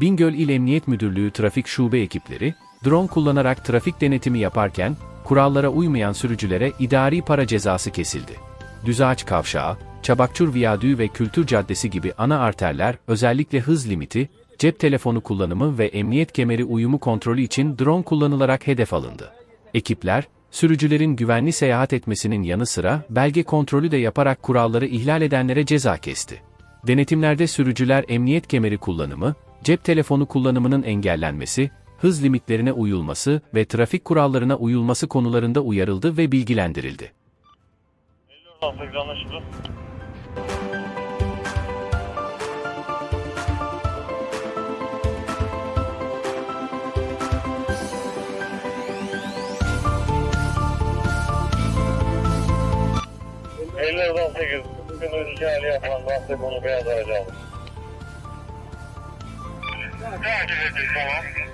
Bingöl İl Emniyet Müdürlüğü Trafik Şube ekipleri, drone kullanarak trafik denetimi yaparken, kurallara uymayan sürücülere idari para cezası kesildi. Düzağaç Kavşağı, Çabakçur Viyadüğü ve Kültür Caddesi gibi ana arterler özellikle hız limiti, cep telefonu kullanımı ve emniyet kemeri uyumu kontrolü için drone kullanılarak hedef alındı. Ekipler, sürücülerin güvenli seyahat etmesinin yanı sıra belge kontrolü de yaparak kuralları ihlal edenlere ceza kesti. Denetimlerde sürücüler emniyet kemeri kullanımı, cep telefonu kullanımının engellenmesi, hız limitlerine uyulması ve trafik kurallarına uyulması konularında uyarıldı ve bilgilendirildi. 58 anlaşıldı. Elli on sekiz. Bugün önceki hali yapan bahse beyaz aracı. Yeah,